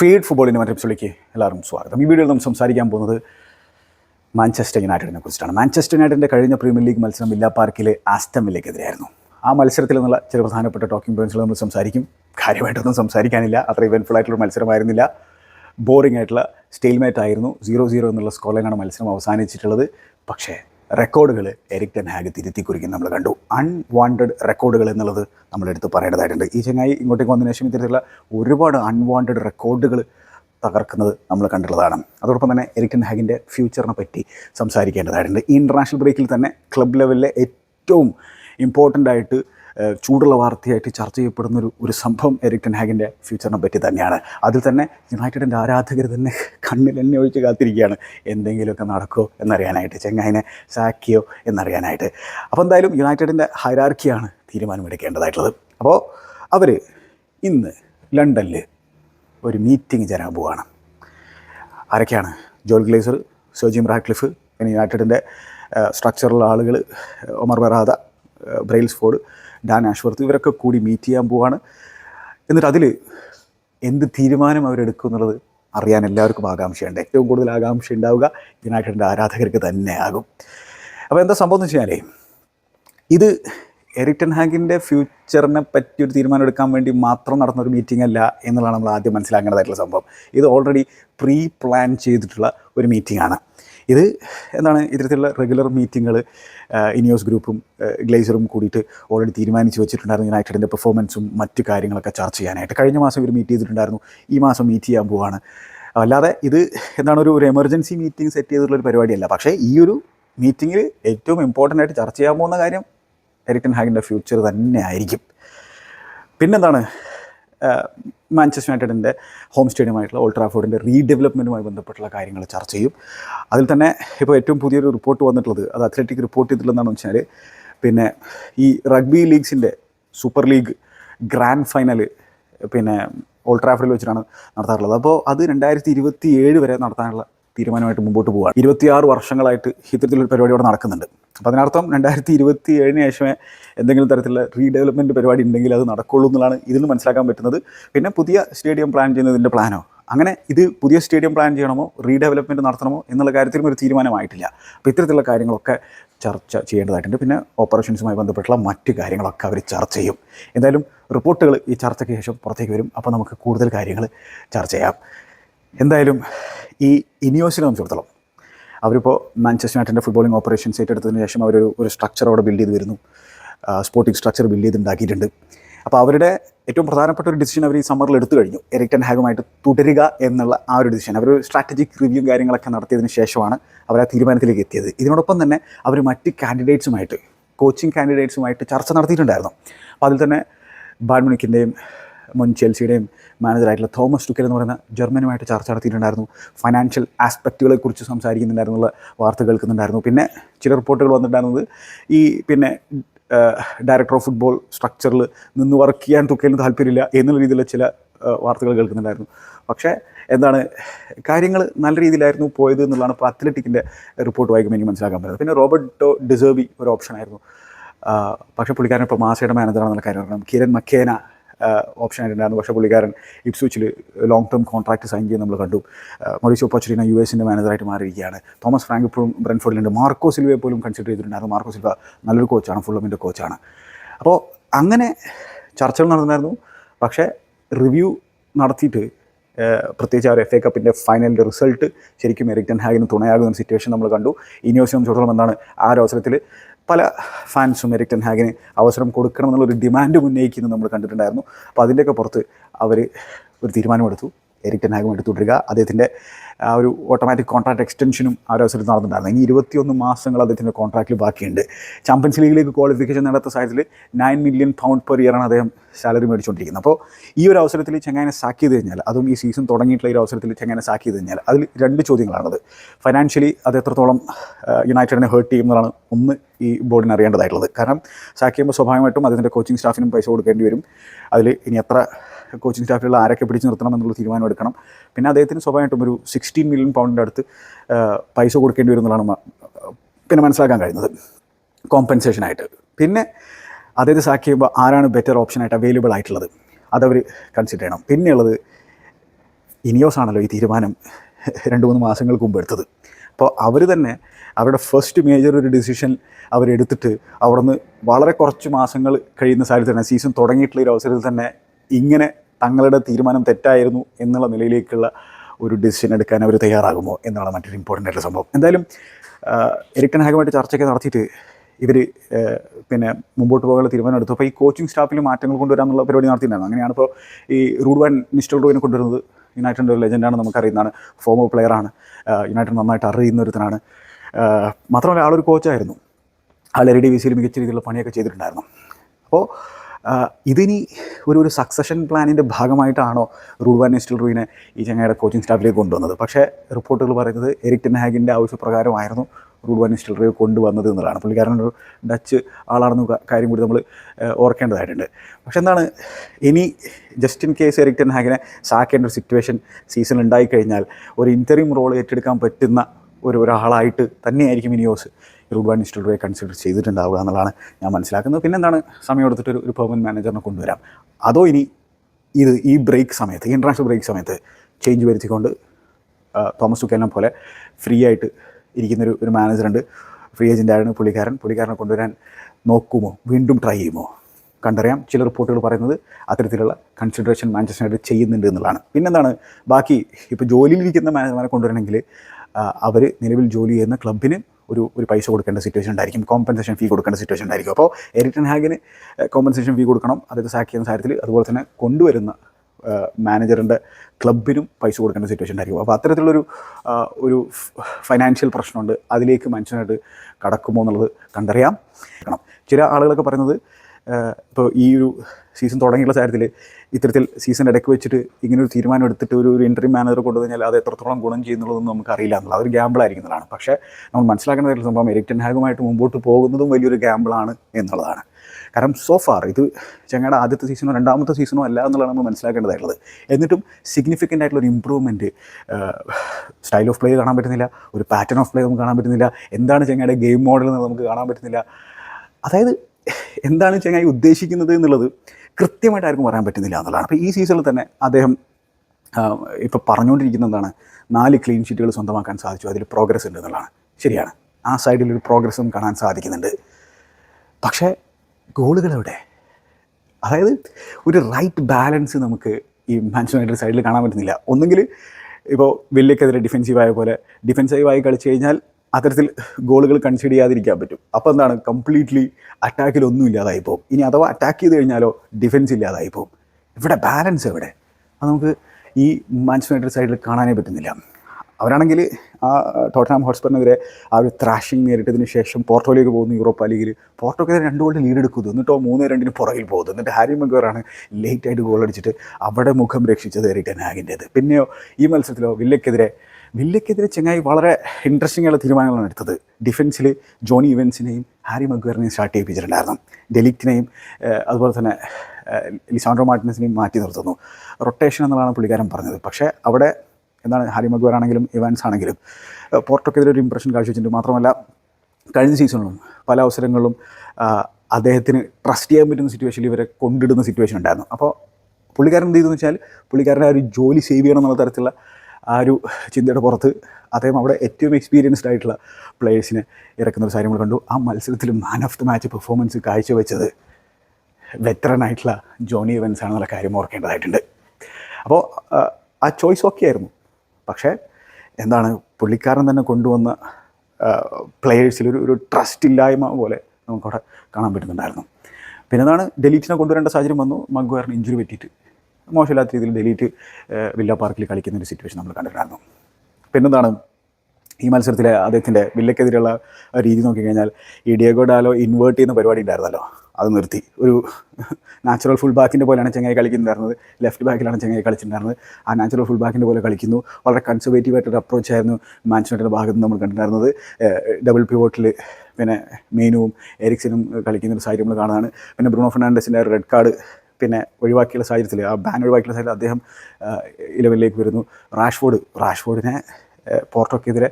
Feed ഫുട്ബോളിന്റെ മറ്റൊരു എല്ലാവർക്കും സ്വാഗതം. ഈ വീഡിയോയിൽ നമ്മൾ സംസാരിക്കാൻ പോകുന്നത് മാഞ്ചസ്റ്റർ യുണൈറ്റഡിനെ കുറിച്ചിട്ടാണ്. മാഞ്ചസ്റ്റർ യുണൈറ്റഡിന്റെ കഴിഞ്ഞ പ്രീമിയർ ലീഗ് മത്സരം വില്ല പാർക്കിലെ ആസ്റ്റം വില്ലയ്ക്കെതിരെയായിരുന്നു ആ മത്സരത്തിൽ നിന്നുള്ള ചില പ്രധാനപ്പെട്ട ടോക്കിംഗ് പോയിന്റ്സിൽ നമ്മൾ സംസാരിക്കും. കാര്യമായിട്ടൊന്നും സംസാരിക്കാനില്ല. അത്ര ഇവൻഫുൾ ആയിട്ടുള്ള മത്സരമായിരുന്നില്ല. ബോറിംഗ് ആയിട്ടുള്ള സ്റ്റെയിൽമേറ്റ് ആയിരുന്നു. സീറോ സീറോ എന്നുള്ള സ്കോറിലാണ് മത്സരം അവസാനിച്ചിട്ടുള്ളത്. പക്ഷേ റെക്കോർഡുകൾ എരിക് ടെൻ ഹാഗ് തിരുത്തി കുറിക്കും നമ്മൾ കണ്ടു. അൺവാണ്ടഡ് റെക്കോർഡുകൾ എന്നുള്ളത് നമ്മളെടുത്ത് പറയേണ്ടതായിട്ടുണ്ട്. ഈ ചങ്ങായി ഇങ്ങോട്ടേക്ക് വന്നതിന് ശേഷം ഇത്തരത്തിലുള്ള ഒരുപാട് അൺവാണ്ടഡ് റെക്കോർഡുകൾ തകർക്കുന്നത് നമ്മൾ കണ്ടുള്ളതാണ് അതോടൊപ്പം തന്നെ എരിക് ടെൻ ഹാഗിന്റെ ഫ്യൂച്ചറിനെ പറ്റി സംസാരിക്കേണ്ടതായിട്ടുണ്ട്. ഈ ഇന്റർനാഷണൽ ബ്രേക്കിൽ തന്നെ ക്ലബ് ലെവലിലെ ഏറ്റവും ഇമ്പോർട്ടന്റ് ആയിട്ട് ചൂടുള്ള വാർത്തയായിട്ട് ചർച്ച ചെയ്യപ്പെടുന്ന ഒരു ഒരു സംഭവം എരിക് ടെൻ ഹാഗിന്റെ ഫ്യൂച്ചറിനെ പറ്റി തന്നെയാണ്. അതിൽ തന്നെ യുണൈറ്റഡിന്റെ ആരാധകർ തന്നെ കണ്ണിൽ എന്നെ ഒഴിച്ച് കാത്തിരിക്കുകയാണ്. എന്തെങ്കിലുമൊക്കെ നടക്കുമോ എന്നറിയാനായിട്ട് ചെങ്ങായിനെ സാക്കിയോ എന്നറിയാനായിട്ട്. അപ്പോൾ എന്തായാലും യുണൈറ്റഡിന്റെ ഹൈരാർക്കിയാണ് തീരുമാനമെടുക്കേണ്ടതായിട്ടുള്ളത്. അപ്പോൾ അവർ ഇന്ന് ലണ്ടനിൽ ഒരു മീറ്റിംഗ് ചേരാൻ പോവുകയാണ് ആരൊക്കെയാണ്? ജോൽ ഗ്ലേസർ സോജിം റാക്ലിഫ് പിന്നെ യുണൈറ്റഡിന്റെ സ്ട്രക്ചറുള്ള ആളുകൾ Omar Berrada Brailsford Dan Ashworth ഇവരൊക്കെ കൂടി മീറ്റ് ചെയ്യാൻ പോവാണ്. എന്നിട്ട് അതിൽ എന്ത് തീരുമാനം അവരെടുക്കും എന്നുള്ളത് അറിയാൻ എല്ലാവർക്കും ആകാംക്ഷയുണ്ട്. ഏറ്റവും കൂടുതൽ ആകാംക്ഷ ഉണ്ടാവുക യുണൈറ്റഡിന്റെ ആരാധകർക്ക് തന്നെ ആകും. അപ്പോൾ എന്താ സംഭവം എന്ന് വെച്ചാലേ ഇത് എറിക്ടൺ ഹാങ്കിന്റെ ഫ്യൂച്ചറിനെ പറ്റി ഒരു തീരുമാനം എടുക്കാൻ വേണ്ടി മാത്രം നടന്ന ഒരു മീറ്റിംഗ് അല്ല എന്നുള്ളതാണ് നമ്മൾ ആദ്യം മനസ്സിലാക്കേണ്ടതായിട്ടുള്ള സംഭവം. ഇത് ഓൾറെഡി പ്രീ പ്ലാൻ ചെയ്തിട്ടുള്ള ഒരു മീറ്റിംഗ് ആണ്. ഇത് എന്താണ് ഇത്തരത്തിലുള്ള റെഗുലർ മീറ്റിങ്ങൾ ഇനിയോസ് ഗ്രൂപ്പും ഗ്ലേസറും കൂടിയിട്ട് ഓൾറെഡി തീരുമാനിച്ച് വെച്ചിട്ടുണ്ടായിരുന്നു യുണൈറ്റഡിന്റെ പെർഫോമൻസും മറ്റ് കാര്യങ്ങളൊക്കെ ചർച്ച ചെയ്യാനായിട്ട്. കഴിഞ്ഞ മാസം ഇവർ മീറ്റ് ചെയ്തിട്ടുണ്ടായിരുന്നു. ഈ മാസം മീറ്റ് ചെയ്യാൻ പോവാണ്. അല്ലാതെ ഇത് എന്താണ് ഒരു ഒരു എമർജൻസി മീറ്റിംഗ് സെറ്റ് ചെയ്തിട്ടുള്ള ഒരു പരിപാടിയല്ല. പക്ഷേ ഈ ഒരു മീറ്റിങ്ങിൽ ഏറ്റവും ഇമ്പോർട്ടന്റ് ആയിട്ട് ചർച്ച ചെയ്യാൻ പോകുന്ന കാര്യം എരിക്കൻ ഹാഗിന്റെ ഫ്യൂച്ചർ തന്നെ ആയിരിക്കും പിന്നെന്താണ്? മാഞ്ചസ്റ്റർ യുണൈറ്റഡിന്റെ ഹോം സ്റ്റേഡിയമായിട്ടുള്ള ഓൾഡ് ട്രാഫോർഡിന്റെ റീഡെവലപ്മെന്റുമായി ബന്ധപ്പെട്ടുള്ള കാര്യങ്ങൾ ചർച്ച ചെയ്യും. അതിൽ തന്നെ ഇപ്പോൾ ഏറ്റവും പുതിയൊരു റിപ്പോർട്ട് വന്നിട്ടുള്ളത് അത് അത്ലറ്റിക് റിപ്പോർട്ട് ചെയ്തിട്ടുള്ളതെന്ന് വെച്ചാൽ പിന്നെ ഈ റഗ്ബി ലീഗ്സിന്റെ സൂപ്പർ ലീഗ് ഗ്രാൻഡ് ഫൈനൽ പിന്നെ ഓൾട്രാഫോർഡിൽ ട്രാഫോർഡിൽ വെച്ചിട്ടാണ് നടത്താറുള്ളത്. അപ്പോൾ അത് രണ്ടായിരത്തി ഇരുപത്തി ഏഴ് വരെ നടത്താനുള്ള തീരുമാനമായിട്ട് മുമ്പോട്ട് പോവുകയാണ് ഇരുപത്തിയാറ് വർഷങ്ങളായിട്ട് ഇത്തരത്തിലൊരു പരിപാടി അവിടെ നടക്കുന്നുണ്ട്. അപ്പോൾ അതിനർത്ഥം രണ്ടായിരത്തി ഇരുപത്തി ഏഴിന് ശേഷമേ എന്തെങ്കിലും തരത്തിലുള്ള റീഡെവലപ്മെന്റ് പരിപാടി ഉണ്ടെങ്കിൽ അത് നടക്കുള്ളൂ എന്നുള്ളതാണ് ഇതിൽ നിന്ന് മനസ്സിലാക്കാൻ പറ്റുന്നത്. പിന്നെ പുതിയ സ്റ്റേഡിയം പ്ലാൻ ചെയ്യുന്നതിന്റെ പ്ലാനോ അങ്ങനെ ഇത് പുതിയ സ്റ്റേഡിയം പ്ലാൻ ചെയ്യണമോ? റീഡെവലപ്മെന്റ് നടത്തണമോ? എന്നുള്ള കാര്യത്തിലും ഒരു തീരുമാനമായിട്ടില്ല. അപ്പോൾ ഇത്തരത്തിലുള്ള കാര്യങ്ങളൊക്കെ ചർച്ച ചെയ്യേണ്ടതായിട്ടുണ്ട്. പിന്നെ ഓപ്പറേഷൻസുമായി ബന്ധപ്പെട്ടുള്ള മറ്റ് കാര്യങ്ങളൊക്കെ അവർ ചർച്ച ചെയ്യും. എന്തായാലും റിപ്പോർട്ടുകൾ ഈ ചർച്ചയ്ക്ക് ശേഷം പുറത്തേക്ക് വരും. അപ്പോൾ നമുക്ക് കൂടുതൽ കാര്യങ്ങൾ ചർച്ച ചെയ്യാം. എന്തായാലും ഈ ഇനിയോസിനെ സംബന്ധിച്ചിടത്തോളം അവരിപ്പോൾ മാഞ്ചസ്റ്റർ യുണൈറ്റഡിന്റെ ഫുട്ബോളിംഗ് ഓപ്പറേഷൻസ് ഏറ്റെടുത്തതിന് ശേഷം അവരൊരു ഒരു സ്ട്രക്ചർ അവിടെ ബിൽഡ് ചെയ്ത് വരുന്നു. സ്പോർട്ടിംഗ് സ്ട്രക്ചർ ബിൽഡ് ചെയ്തുണ്ടാക്കിയിട്ടുണ്ട്. അപ്പോൾ അവരുടെ ഏറ്റവും പ്രധാനപ്പെട്ട ഒരു ഡിസിഷൻ അവർ ഈ സമ്മറിൽ എടുത്തു കഴിഞ്ഞു. എറിക്ടൻ ഹാഗുമായിട്ട് തുടരുക എന്നുള്ള ആ ഒരു ഡിസിഷൻ അവർ സ്ട്രാറ്റജിക് റിവ്യൂ കാര്യങ്ങളൊക്കെ നടത്തിയതിന് ശേഷമാണ് അവർ ആ തീരുമാനത്തിലേക്ക് എത്തിയത്. ഇതിനോടൊപ്പം തന്നെ അവർ മറ്റ് കാൻഡിഡേറ്റ്സുമായിട്ട് കോച്ചിങ് കാൻഡിഡേറ്റ്സുമായിട്ട് ചർച്ച നടത്തിയിട്ടുണ്ടായിരുന്നു. അപ്പോൾ അതിൽ തന്നെ ബാഡ്മിണിക്കിന്റെയും മുൻ ചെൽസിയുടെയും മാനേജറായിട്ടുള്ള തോമസ് ടുക്കൽ എന്ന് പറയുന്ന ജർമ്മനുമായിട്ട് ചർച്ച നടത്തിയിട്ടുണ്ടായിരുന്നു. ഫൈനാൻഷ്യൽ ആസ്പെക്റ്റുകളെ കുറിച്ച് സംസാരിക്കുന്നുണ്ടായിരുന്നുള്ള വാർത്ത കേൾക്കുന്നുണ്ടായിരുന്നു. പിന്നെ ചില റിപ്പോർട്ടുകൾ വന്നിട്ടുണ്ടായിരുന്നത് ഈ പിന്നെ ഡയറക്ടർ ഓഫ് ഫുട്ബോൾ സ്ട്രക്ചറിൽ നിന്ന് വർക്ക് ചെയ്യാൻ തുക്കലിന് താല്പര്യമില്ല എന്നുള്ള രീതിയിലുള്ള ചില വാർത്തകൾ കേൾക്കുന്നുണ്ടായിരുന്നു. പക്ഷേ എന്താണ് കാര്യങ്ങൾ നല്ല രീതിയിലായിരുന്നു പോയത് എന്നുള്ളതാണ് ഇപ്പോൾ അത്ലറ്റിക്കിന്റെ റിപ്പോർട്ട് വായിക്കുമ്പോൾ എനിക്ക് മനസ്സിലാക്കാൻ പറ്റുന്നത്. പിന്നെ റോബർട്ടോ ഡിസേർവി ഒരു ഓപ്ഷനായിരുന്നു. പക്ഷേ പുള്ളിക്കാരൻ ഇപ്പോൾ മാസയുടെ മാനേജറാണെന്നുള്ള കാര്യം അറിയണം. കിരൺ മക്കേന ഓപ്ഷൻ ആയിട്ടുണ്ടായിരുന്നു. പക്ഷേ പുള്ളിക്കാരൻ ഇപ്സ്വിച്ചിൽ ലോങ് ടേം കോൺട്രാക്ട് സൈൻ ചെയ്യുന്ന നമ്മൾ കണ്ടു. മൊറീസോ പൊച്ചറിന യു എസിന്റെ മാനേജറായിട്ട് മാറിയിരിക്കുകയാണ്. തോമസ് ഫ്രാങ്ക് ഇപ്പോഴും ബ്രൻഫോർഡിലുണ്ട്. മാർക്കോ സിൽവയെ പോലും കൺസിഡർ ചെയ്തിട്ടുണ്ടായിരുന്നു. മാർക്കോ സിൽവ നല്ലൊരു കോച്ചാണ് ഫുള്ളമിന്റെ കോച്ചാണ് അപ്പോൾ അങ്ങനെ ചർച്ചകൾ നടന്നായിരുന്നു പക്ഷേ റിവ്യൂ നടത്തിയിട്ട് പ്രത്യേകിച്ച് ആ ഒരു എഫ് എ കപ്പിന്റെ ഫൈനലിന്റെ റിസൾട്ട് ശരിക്കും എറിക്ടൻ ഹാഗിന് തുണയാകുന്ന സിറ്റുവേഷൻ നമ്മൾ കണ്ടു. ഇനിയോസിനെ സംബന്ധിച്ചിടത്തോളം എന്താണ് ആ ഒരു അവസരത്തിൽ പല ഫാൻസും എരിക്ടൻ ഹാഗിന് അവസരം കൊടുക്കണം എന്നുള്ളൊരു ഡിമാൻഡ് ഉന്നയിക്കുന്നത് നമ്മൾ കണ്ടിട്ടുണ്ടായിരുന്നു. അപ്പോൾ അതിന്റെയൊക്കെ പുറത്ത് അവർ ഒരു തീരുമാനമെടുത്തു. എറിക്ടൻ ഹാഗുമായിട്ട് തുടരുക അദ്ദേഹത്തിന്റെ ആ ഒരു ഓട്ടോമാറ്റിക് കോൺട്രാക്ട് എക്സ്റ്റൻഷനും ആ ഒരു അവസരത്തിൽ നടന്നിട്ടുണ്ടായിരുന്നു. ഇനി ഇരുപത്തിയൊന്ന് മാസങ്ങൾ അദ്ദേഹത്തിന്റെ കോൺട്രാക്റ്റിൽ ബാക്കിയുണ്ട്. ചാമ്പ്യൻസ് ലീഗിലേക്ക് ക്വാളിഫിക്കേഷൻ നടത്ത സാഹചര്യത്തിൽ നയൻ മില്യൺ പൗണ്ട് പെർ ഇയറാണ് അദ്ദേഹം സാലറി മേടിച്ചുകൊണ്ടിരിക്കുന്നത്. അപ്പോൾ ഈ ഒരു അവസരത്തിൽ ചെങ്ങാനെ സാക്ക് ചെയ്ത് കഴിഞ്ഞാൽ അതും ഈ സീസൺ തുടങ്ങിയിട്ടുള്ള ഒരു അവസരത്തിൽ ചെങ്ങാനെ സാക്ക് ചെയ്ത് കഴിഞ്ഞാൽ അതിൽ രണ്ട് ചോദ്യങ്ങളാണത്. ഫൈനാൻഷ്യലി അത് എത്രത്തോളം യുണൈറ്റഡിനെ ഹേർട്ട് ചെയ്യുന്നതാണ് ഒന്ന് ഈ ബോർഡിന് അറിയേണ്ടതായിട്ടുള്ളത്. കാരണം സാക്ക് ചെയ്യുമ്പോൾ സ്വാഭാവികമായിട്ടും അതിന്റെ കോച്ചിങ് സ്റ്റാഫിനും പൈസ കൊടുക്കേണ്ടി വരും. അതിൽ ഇനി എത്ര കോച്ചിങ് സ്റ്റാഫിലുള്ള ആരൊക്കെ പിടിച്ച് നിർത്തണം എന്നുള്ള തീരുമാനം എടുക്കണം. പിന്നെ അദ്ദേഹത്തിന് സ്വാഭാവികമായിട്ടും ഒരു സിക്സ്റ്റീൻ മില്യൺ പൗണ്ടിന്റെ അടുത്ത് പൈസ കൊടുക്കേണ്ടി വരും എന്നുള്ളതാണ് പിന്നെ മനസ്സിലാക്കാൻ കഴിയുന്നത്. കോമ്പൻസേഷനായിട്ട് പിന്നെ അദ്ദേഹത്തെ സാക്ക് ചെയ്യുമ്പോൾ ആരാണ് ബെറ്റർ ഓപ്ഷനായിട്ട് അവൈലബിൾ ആയിട്ടുള്ളത്? അതവർ കൺസിഡർ ചെയ്യണം. പിന്നെയുള്ളത് ഇനിയോസ് ആണല്ലോ ഈ തീരുമാനം രണ്ട് മൂന്ന് മാസങ്ങൾക്ക് മുമ്പ് എടുത്തത്. അപ്പോൾ അവർ തന്നെ അവരുടെ ഫസ്റ്റ് മേജർ ഒരു ഡിസിഷൻ അവരെടുത്തിട്ട് അവിടുന്ന് വളരെ കുറച്ച് മാസങ്ങൾ കഴിയുന്ന സാഹചര്യത്തിൽ തന്നെ സീസൺ തുടങ്ങിയിട്ടുള്ള ഒരു അവസരത്തിൽ തന്നെ ഇങ്ങനെ തങ്ങളുടെ തീരുമാനം തെറ്റായിരുന്നു എന്നുള്ള നിലയിലേക്കുള്ള ഒരു ഡിസിഷൻ എടുക്കാൻ അവർ തയ്യാറാകുമോ എന്നുള്ള മറ്റൊരു ഇമ്പോർട്ടന്റ് ആയിട്ടുള്ള സംഭവം. എന്തായാലും എരിക്കൻ ഹാഗുമായിട്ട് ചർച്ചയൊക്കെ നടത്തിയിട്ട് ഇവർ പിന്നെ മുമ്പോട്ട് പോകാനുള്ള തീരുമാനം എടുത്തു. അപ്പോൾ ഈ കോച്ചിങ് സ്റ്റാഫിൽ മാറ്റങ്ങൾ കൊണ്ടുവരാമെന്നുള്ള പരിപാടി നടത്തിയിട്ടുണ്ടായിരുന്നു. അങ്ങനെയാണ് ഇപ്പോൾ ഈ റൂഡ് വാൻ നിസ്റ്റൽ റോയിനെ കൊണ്ടുവരുന്നത് യുണൈറ്റഡിന്റെ ഒരു ലെജൻഡാണ് നമുക്കറിയുന്നതാണ്. ഫോമർ പ്ലെയറാണ് യുണൈറ്റഡ് നന്നായിട്ട് അറിയുന്ന ഒരുത്തനാണ്. മാത്രമല്ല ആളൊരു കോച്ചായിരുന്നു ആൾ എൽ ഡി വി സിയിൽ മികച്ച രീതിയിലുള്ള പണിയൊക്കെ ചെയ്തിട്ടുണ്ടായിരുന്നു. അപ്പോൾ ഇതിനി ഒരു ഒരു സക്സഷൻ പ്ലാനിന്റെ ഭാഗമായിട്ടാണോ റൂൾവാൻ റൂയിനെ ഈ ചങ്ങയുടെ കോച്ചിങ് സ്റ്റാഫിലേക്ക് കൊണ്ടുവന്നത്? പക്ഷേ റിപ്പോർട്ടുകൾ പറയുന്നത് എരിക് ടെൻ ഹാഗിന്റെ ആവശ്യപ്രകാരമായിരുന്നു റൂൾവാൻ നെസ്റ്റൽറൂയെ കൊണ്ടുവന്നത് എന്നുള്ളതാണ്. പുള്ളിക്കാരൻ ഒരു ഡച്ച് ആളാണെന്ന കാര്യം കൂടി നമ്മൾ ഓർക്കേണ്ടതായിട്ടുണ്ട്. പക്ഷെ എന്താണ് ഇനി just in case Erik ten ഹാഗിനെ സാക്കേണ്ട ഒരു സിറ്റുവേഷൻ സീസൺ ഉണ്ടായിക്കഴിഞ്ഞാൽ ഒരു ഇന്ററിം റോൾ ഏറ്റെടുക്കാൻ പറ്റുന്ന ഒരു ഒരാളായിട്ട് തന്നെയായിരിക്കും ഇനിയോസ് റുബാൻ ഇൻസ്റ്റിറ്റ്യൂട്ടറെ കൺസിഡർ ചെയ്തിട്ടുണ്ടാവുക എന്നുള്ളതാണ് ഞാൻ മനസ്സിലാക്കുന്നത്. പിന്നെ എന്താണ് സമയം എടുത്തിട്ട് ഒരു- ഒരു പെർമനന്റ് മാനേജറിനെ കൊണ്ടുവരാം. അതോ ഇനി ഇത് ഈ ബ്രേക്ക് സമയത്ത് ഇന്റർനാഷണൽ ബ്രേക്ക് സമയത്ത് ചേഞ്ച് വരുത്തിക്കൊണ്ട് തോമസ് തുക്കേലിനെ പോലെ ഫ്രീ ആയിട്ട് ഇരിക്കുന്നൊരു ഒരു മാനേജറുണ്ട് ഫ്രീ ഏജന്റാണ് പുള്ളിക്കാരൻ. പുള്ളിക്കാരനെ കൊണ്ടുവരാൻ നോക്കുമോ? വീണ്ടും ട്രൈ ചെയ്യുമോ? കണ്ടറിയാം. ചില റിപ്പോർട്ടുകൾ പറയുന്നത് അത്തരത്തിലുള്ള കൺസിഡറേഷൻ മാഞ്ചസ്റ്റർ ചെയ്യുന്നുണ്ട് എന്നുള്ളതാണ്. പിന്നെന്താണ്? ബാക്കി ഇപ്പോൾ ജോലിയിലിരിക്കുന്ന മാനേജർമാരെ കൊണ്ടുവരണമെങ്കിൽ അവർ നിലവിൽ ജോലി ചെയ്യുന്ന ക്ലബിന് ഒരു ഒരു പൈസ കൊടുക്കേണ്ട സിറ്റുവേഷൻ ഉണ്ടായിരിക്കും. കോമ്പൻസേഷൻ ഫീ കൊടുക്കേണ്ട സിറ്റുവേഷൻ ഉണ്ടായിരിക്കും. അപ്പോൾ എരിട്ടൻ ഹാഗിന് കോമ്പൻസേഷൻ ഫീ കൊടുക്കണം. അതായത് സാക്ക് ചെയ്യുന്ന കാര്യത്തിൽ അതുപോലെ തന്നെ കൊണ്ടുവരുന്ന മാനേജറിന്റെ ക്ലബിനും പൈസ കൊടുക്കേണ്ട സിറ്റുവേഷൻ ഉണ്ടായിരിക്കും. അപ്പോൾ അത്തരത്തിലുള്ളൊരു ഒരു ഫൈനാൻഷ്യൽ പ്രശ്നമുണ്ട്. അതിലേക്ക് മനുഷ്യനായിട്ട് കടക്കുമോ എന്നുള്ളത് കണ്ടറിയാം. ചില ആളുകളൊക്കെ പറയുന്നത് ഇപ്പോൾ ഈ ഒരു സീസൺ തുടങ്ങിയുള്ള കാര്യത്തിൽ ഇത്തരത്തിൽ സീസൺ ഇടയ്ക്ക് വെച്ചിട്ട് ഇങ്ങനെ ഒരു തീരുമാനം എടുത്തിട്ട് ഒരു ഒരു ഇന്റർവ്യൂ മാനേജർ കൊണ്ടുവന്നാൽ അത് എത്രത്തോളം ഗുണം ചെയ്യുന്നുള്ളതൊന്നും നമുക്ക് അറിയില്ല എന്നുള്ളത്. അതൊരു ഗ്യാമ്പിളായിരിക്കുന്നതാണ് പക്ഷേ നമ്മൾ മനസ്സിലാക്കേണ്ട ഒരു സംഭവം എരിക് ടെൻ ഹാഗുമായിട്ട് മുമ്പോട്ട് പോകുന്നതും വലിയൊരു ഗ്യാമ്പിളാണ് എന്നുള്ളതാണ്. കാരണം സോ ഫാർ ഇത് ചങ്ങയുടെ ആദ്യത്തെ സീസണോ രണ്ടാമത്തെ സീസണോ അല്ല എന്നുള്ളതാണ് നമ്മൾ മനസ്സിലാക്കേണ്ടതായിട്ടുള്ളത്. എന്നിട്ടും സിഗ്നിഫിക്കന്റ് ആയിട്ടുള്ള ഒരു ഇമ്പ്രൂവ്മെന്റ് സ്റ്റൈൽ ഓഫ് പ്ലേ കാണാൻ പറ്റുന്നില്ല ഒരു പാറ്റേൺ ഓഫ് പ്ലേ നമുക്ക് കാണാൻ പറ്റുന്നില്ല എന്താണ് ചങ്ങയുടെ ഗെയിം മോഡൽ എന്ന് നമുക്ക് കാണാൻ പറ്റുന്നില്ല. അതായത് എന്താണ് ചങ്ങായി ഉദ്ദേശിക്കുന്നത് എന്നുള്ളത് കൃത്യമായിട്ട് ആർക്കും പറയാൻ പറ്റുന്നില്ല എന്നുള്ളതാണ്. അപ്പോൾ ഈ സീസണിൽ തന്നെ അദ്ദേഹം ഇപ്പോൾ പറഞ്ഞുകൊണ്ടിരിക്കുന്ന എന്താണ് നാല് ക്ലീൻ ഷീറ്റുകൾ സ്വന്തമാക്കാൻ സാധിച്ചു അതിൽ പ്രോഗ്രസ് ഉണ്ട് എന്നുള്ളതാണ്. ശരിയാണ്. ആ സൈഡിൽ ഒരു പ്രോഗ്രസ്സും കാണാൻ സാധിക്കുന്നുണ്ട്. പക്ഷേ ഗോളുകൾ എവിടെ അതായത് ഒരു റൈറ്റ് ബാലൻസ് നമുക്ക് ഈ മാൻസുമായിട്ട് സൈഡിൽ കാണാൻ പറ്റുന്നില്ല. ഒന്നുകിൽ ഇപ്പോൾ വില്ലയ്ക്കെതിരെ ഡിഫെൻസീവായ പോലെ ഡിഫെൻസീവായി കളിച്ചു കഴിഞ്ഞാൽ അത്തരത്തിൽ ഗോളുകൾ കൺസീഡ് ചെയ്യാതിരിക്കാൻ പറ്റും. അപ്പോൾ എന്താണ്? കംപ്ലീറ്റ്ലി അറ്റാക്കിലൊന്നും ഇല്ലാതായി പോകും. ഇനി അഥവാ അറ്റാക്ക് ചെയ്ത് കഴിഞ്ഞാലോ ഡിഫെൻസ് ഇല്ലാതായി പോകും. ഇവിടെ ബാലൻസ് എവിടെ? അത് നമുക്ക് ഈ യുണൈറ്റഡ് സൈഡിൽ കാണാനേ പറ്റുന്നില്ല. അവരാണെങ്കിൽ ആ ടോട്ടനാം ഹോട്ട്സ്പറിനെതിരെ ആ ഒരു ത്രാഷിങ് നേരിട്ടതിന് ശേഷം പോർട്ടോയിലേക്ക് പോകുന്നു. യൂറോപ്പ ലീഗിൽ പോർട്ടോക്കെതിരെ രണ്ട് ഗോളിൽ ലീഡ് എടുക്കുന്നു. എന്നിട്ടോ മൂന്ന് രണ്ടിന് പുറകിൽ പോകുന്നു. എന്നിട്ട് ഹാരി മഗ്വറാണ് ലേറ്റായിട്ട് ഗോൾ അടിച്ചിട്ട് അവിടെ മുഖം രക്ഷിച്ചത് എറിട്ടൻ ഹാഗിന്റേത്. പിന്നെയോ ഈ മത്സരത്തിലോ വില്ലയ്ക്കെതിരെ വില്ലയ്ക്കെതിരെ ചെങ്ങായി വളരെ ഇൻട്രസ്റ്റിംഗ് ആയുള്ള തീരുമാനങ്ങളാണ് എടുത്തത്. ഡിഫൻസിൽ ജോണി ഇവൻസിനെയും ഹാരി മഗ്വറിനെയും സ്റ്റാർട്ട് ചെയ്യിപ്പിച്ചിട്ടുണ്ടായിരുന്നു. ഡെലിക്റ്റിനെയും അതുപോലെ തന്നെ ലിസാൻഡ്രോ മാർട്ടിനസിനെയും മാറ്റി നിർത്തുന്നു. റൊട്ടേഷൻ എന്നുള്ളതാണ് പുള്ളിക്കാരൻ പറഞ്ഞത്. പക്ഷേ അവിടെ എന്താണ് ഹാരി മഗ്വർ ആണെങ്കിലും ഇവൻസ് ആണെങ്കിലും പോർട്ടോക്കെതിരെ ഒരു ഇമ്പ്രഷൻ കാഴ്ചവെച്ചിട്ടുണ്ട്. മാത്രമല്ല കഴിഞ്ഞ സീസണിലും പല അവസരങ്ങളിലും അദ്ദേഹത്തിന് ട്രസ്റ്റ് ചെയ്യാൻ പറ്റുന്ന സിറ്റുവേഷനിൽ ഇവരെ കൊണ്ടിടുന്ന സിറ്റുവേഷൻ ഉണ്ടായിരുന്നു. അപ്പോൾ പുള്ളിക്കാരൻ എന്ത് ചെയ്തെന്ന് വെച്ചാൽ പുള്ളിക്കാരന്റെ ആ ഒരു ജോലി സേവ് ചെയ്യണം എന്നുള്ള തരത്തിലുള്ള ആ ഒരു ചിന്തയുടെ പുറത്ത് അദ്ദേഹം അവിടെ ഏറ്റവും എക്സ്പീരിയൻസ്ഡ് ആയിട്ടുള്ള പ്ലേയേഴ്സിനെ ഇറക്കുന്ന ഒരു കാര്യങ്ങൾ കണ്ടു. ആ മത്സരത്തിൽ man of the match performance കാഴ്ചവെച്ചത് വെറ്ററൻ ആയിട്ടുള്ള ജോണി ഇവൻസ് ആണെന്നുള്ള കാര്യം ഓർക്കേണ്ടതായിട്ടുണ്ട്. അപ്പോൾ ആ, ചോയ്സ് ഓക്കെ ആയിരുന്നു. പക്ഷേ എന്താണ് പുള്ളിക്കാരൻ തന്നെ കൊണ്ടുവന്ന പ്ലെയേഴ്സിൽ ഒരു ട്രസ്റ്റ് ഇല്ലായ്മ പോലെ നമുക്കവിടെ കാണാൻ പറ്റുന്നുണ്ടായിരുന്നു. പിന്നെ എന്താണ് കൊണ്ടുവരേണ്ട സാഹചര്യം വന്നു. മഗ്വയറിന് ഇഞ്ചുറി പറ്റിയിട്ട്. മോശമില്ലാത്ത രീതിയിൽ ഡെലീറ്റ് വില്ല പാർക്കിൽ കളിക്കുന്ന ഒരു സിറ്റുവേഷൻ നമ്മൾ കണ്ടിട്ടുണ്ടായിരുന്നു. പിന്നെന്താണ്? ഈ മത്സരത്തിൽ അദ്ദേഹത്തിന്റെ വില്ലക്കെതിരെയുള്ള രീതി നോക്കിക്കഴിഞ്ഞാൽ ഈ ഡിയഗോ ഡാലോ ഇൻവേർട്ട് ചെയ്യുന്ന പരിപാടി ഉണ്ടായിരുന്നല്ലോ. അത് നിർത്തി. ഒരു നാച്ചുറൽ ഫുൾ ബാക്കിന്റെ പോലെയാണ് ചെങ്ങായി കളിക്കുന്നുണ്ടായിരുന്നത്. ലെഫ്റ്റ് ബാക്കിലാണ് ചെങ്ങായി കളിച്ചിട്ടുണ്ടായിരുന്നത്. ആ നാച്ചുറൽ ഫുൾ ബാക്കിന്റെ പോലെ കളിക്കുന്നു. വളരെ കൺസർവേറ്റീവ് ആയിട്ടൊരു അപ്രോച്ച് ആയിരുന്നു മാൻച്ചസ്റ്ററുടെ ഭാഗത്ത് നിന്ന് നമ്മൾ കണ്ടിട്ടുണ്ടായിരുന്നത്. ഡബിൾ പിവോട്ടിൽ പിന്നെ മീനുവും എരിക്സനും കളിക്കുന്ന ഒരു സാഹചര്യം നമ്മൾ കാണുന്നതാണ്. പിന്നെ ബ്രൂണോ ഫെർണാണ്ടസിന്റെ റെഡ് കാർഡ് പിന്നെ ഒഴിവാക്കിയുള്ള സാഹചര്യത്തിൽ ആ ബാൻ ഒഴിവാക്കിയുള്ള സാഹചര്യത്തിൽ അദ്ദേഹം ഇലവനിലേക്ക് വരുന്നു. റാഷ്ഫോർഡ് റാഷ്ഫോർഡിനെ പോർട്ടോക്കെതിരെ